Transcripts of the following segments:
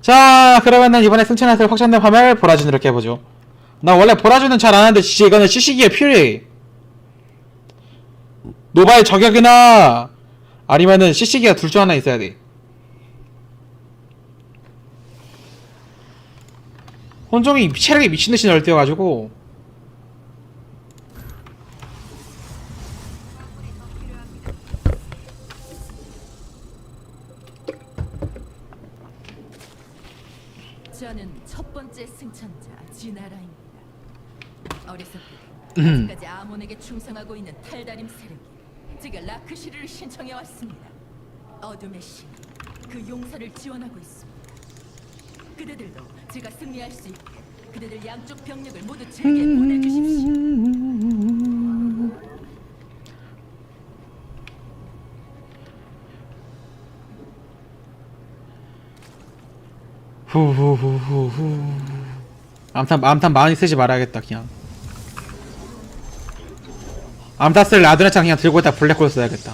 자 그러면은 이번에 승천한테 확장된 화면을 보라준으로 깨보죠. 나 원래 보라준은 잘 안하는데 진짜 이거는 CC기에 필요해. 노바의 저격이나 아니면은 CC기가 둘 중 하나 있어야 돼. 혼종이 체력이 미친듯이 널뛰어가지고 저는 첫 번째 승천자 지나라입니다. 어리석게 음. 아직까지 아몬에게 충성하고 있는 탈다림 세력이 제가 라크시르를 신청해 왔습니다. 어둠의 신, 그 용사를 지원하고 있습니다. 그대들도 제가 승리할 수 있게 그대들 양쪽 병력을 모두 제게 보내주십시오. 후후후후후. 암탄 암탄 많이 쓰지 말아야겠다 그냥. 암타스를 아드레창 그냥 들고 있다 블랙홀 써야겠다.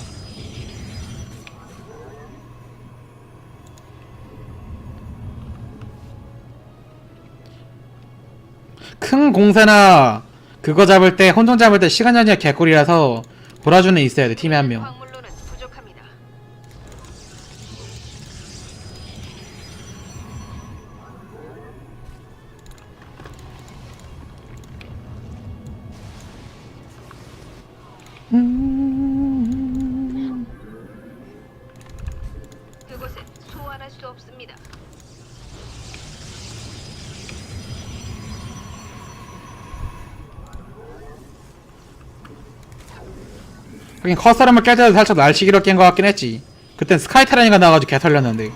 큰 공세나 그거 잡을 때 혼종 잡을 때 시간 전이가 개꿀이라서 보라주는 있어야 돼 팀에 한명 그곳에 소환할 수 없습니다. 하긴 커서름을 깰 때도 살짝 날치기로 깬 것 같긴 했지 그땐 스카이테라니가 나와가지고 개 털렸는데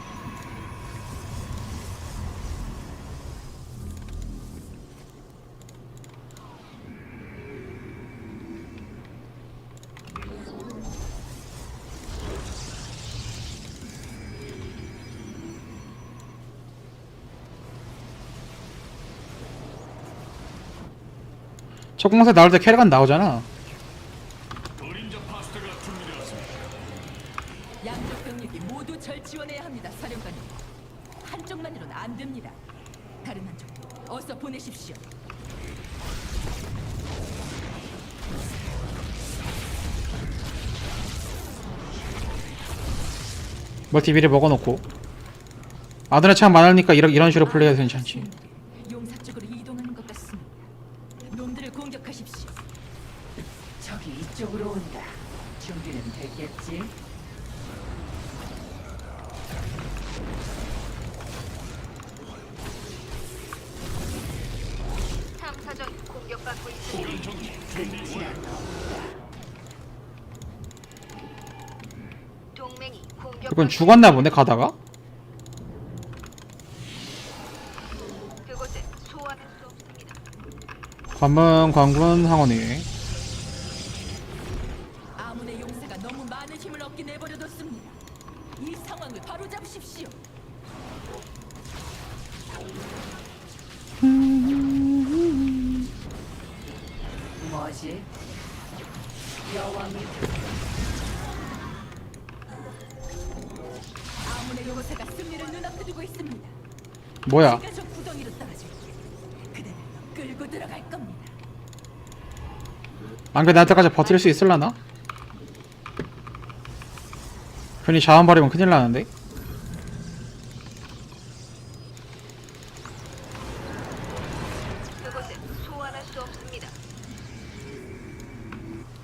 첫 공세 나올 때 캐릭은 나오잖아 양쪽 병력이 모두 절 지원해야 합니다, 사령관님. 한쪽만으로는 안 됩니다. 다른 한쪽도 어서 보내십시오. 멀티비를 먹어놓고 아드레 창 많으니까 이런, 이런 식으로 플레이해도 괜찮지 용사 쪽으로 이동하는 것 같습니다. 놈들을 공격하십시오. 저기 이쪽으로 온다. 준비는 됐겠지? 탐사정이 공격받고 있습니다. 동맹이 공격. 이건 죽었나 보네 가다가 그곳에 소환할 수 없습니다. 관문 광군 항원이 아문의 용사가 너무 많은 힘을 얻게 내버려뒀습니다. 이 상황을 바로 잡으십시오. 뭐지? 여왕이 아문의 용사가 승리를 눈앞에 두고 있습니다. 뭐야 구덩이로 떨어질게. 그대를 끌고 들어갈 겁니다. 안 그래 나한테까지 버틸 수 있을라나? 괜히 자원 버리면 큰일 나는데 그곳에 소환할 수 없습니다.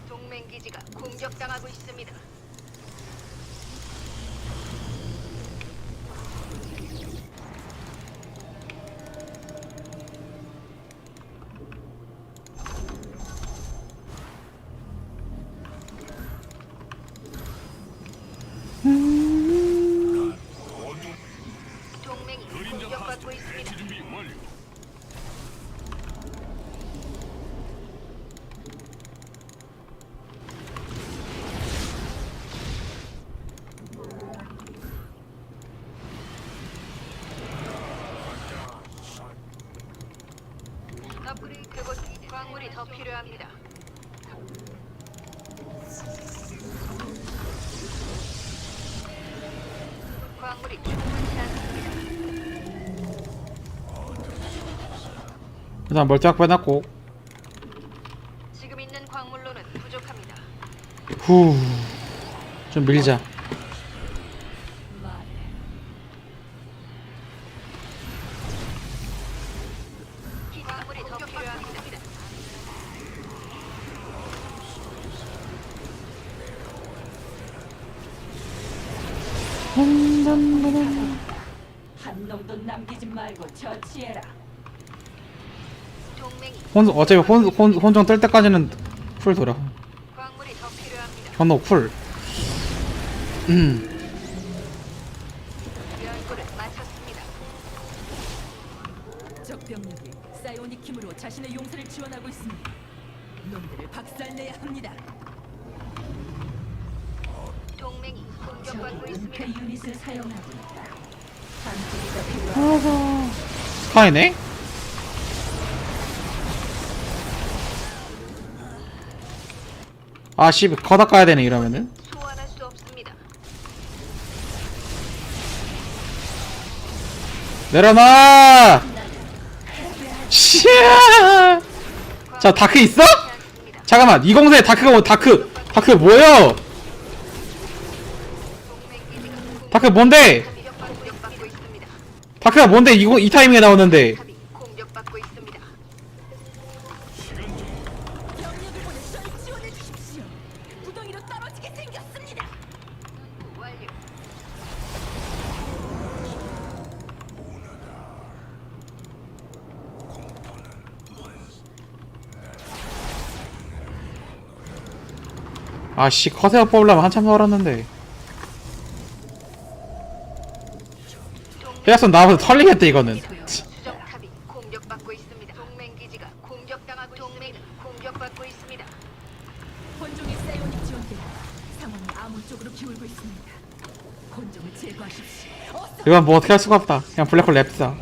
동맹 기지가 공격당하고 있습니다. 사람이 더 필요합니다. 광물이 충분치 않습니다. 일단 멀짝 빼놨고 지금 있는 광물로는 부족합니다. 후 좀 밀자 한 놈도 남기지 말고 처치해라. 동맹이 혼 어차피 혼, 혼, 혼종 뜰 때까지는 풀 돌아 광물이 더 필요합니다. 현혹 풀 음. 연구를 마쳤습니다. 적 병력이 사이오닉 힘으로 자신의 용사를 지원하고 있습니다. 놈들을 박살내야 합니다. 필요하다. 스카이네? 아씨 거다 까야 되네 이러면은 소환할 수 없습니다. 내려놔 씨야 자 다크 있어? 않습니다. 잠깐만 204에 다크가 뭐 다크 다크 뭐예 다크 뭔데? 다크가 뭔데 이거 이 타이밍에 나오는데. 아씨 커세어 뽑으려면 한참 멀었는데 해약선 나와서 털리겠다 이거는 수정탑이 공격받고 있습니다. 동맹 기지가 공격당하고 동맹이 공격받고 있습니다. 혼종의 사이오닉 지원 때문에 상황이 아몬 쪽으로 기울고 있습니다. 혼종을 제거하십시오. 어서 이건 뭐 어떻게 할 수가 없다 그냥 블랙홀 랩사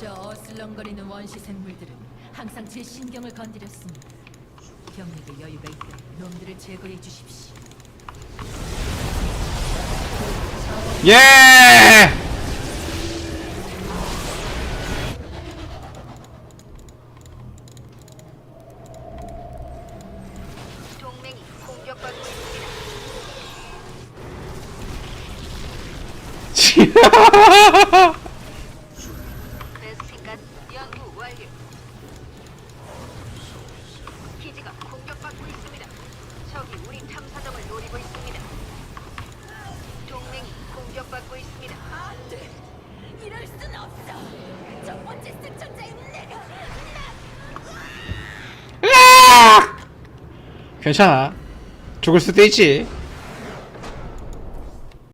저 어슬렁거리는 원시 생물들은 항상 제 신경을 건드렸습니다. 병력의 여유가 있다. 놈들을 제거해 주십시오. 예! 동맹이 공격받고 있습니다. 베스핀가스 연구 완료. 기지가 공격받고 있습니다. 적이 우리 탐사정을 노리고 있습니다. 동맹이 공격받고 있습니다. 안 돼! 이럴 순 없어! 첫 번째 승천자인 내가! 으악! 괜찮아 죽을 수도 있지